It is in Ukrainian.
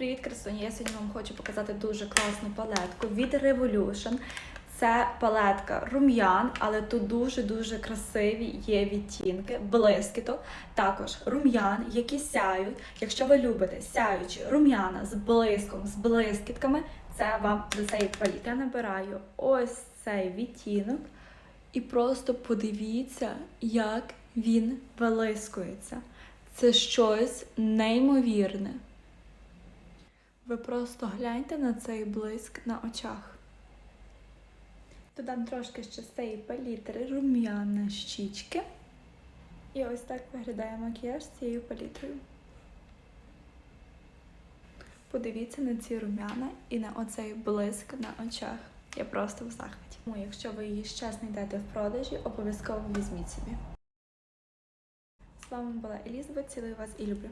Привіт, красуні! Я сьогодні вам хочу показати дуже класну палетку від Revolution. Це палетка рум'ян, але тут дуже-дуже красиві є відтінки, блискіток. Також рум'ян, які сяють. Якщо ви любите сяючі рум'яна з блиском, з блискітками, це вам до цієї. Я набираю ось цей відтінок і просто подивіться, як він вилискується. Це щось неймовірне. Ви просто гляньте на цей блиск на очах. Додам трошки ще з цієї палітри рум'яна щічки. І ось так виглядає макіяж з цією палітрою. Подивіться на ці рум'яна і на оцей блиск на очах. Я просто в захваті. Тому, якщо ви її ще знайдете в продажі, обов'язково візьміть собі. З вами була Елізабет, цілую вас і люблю.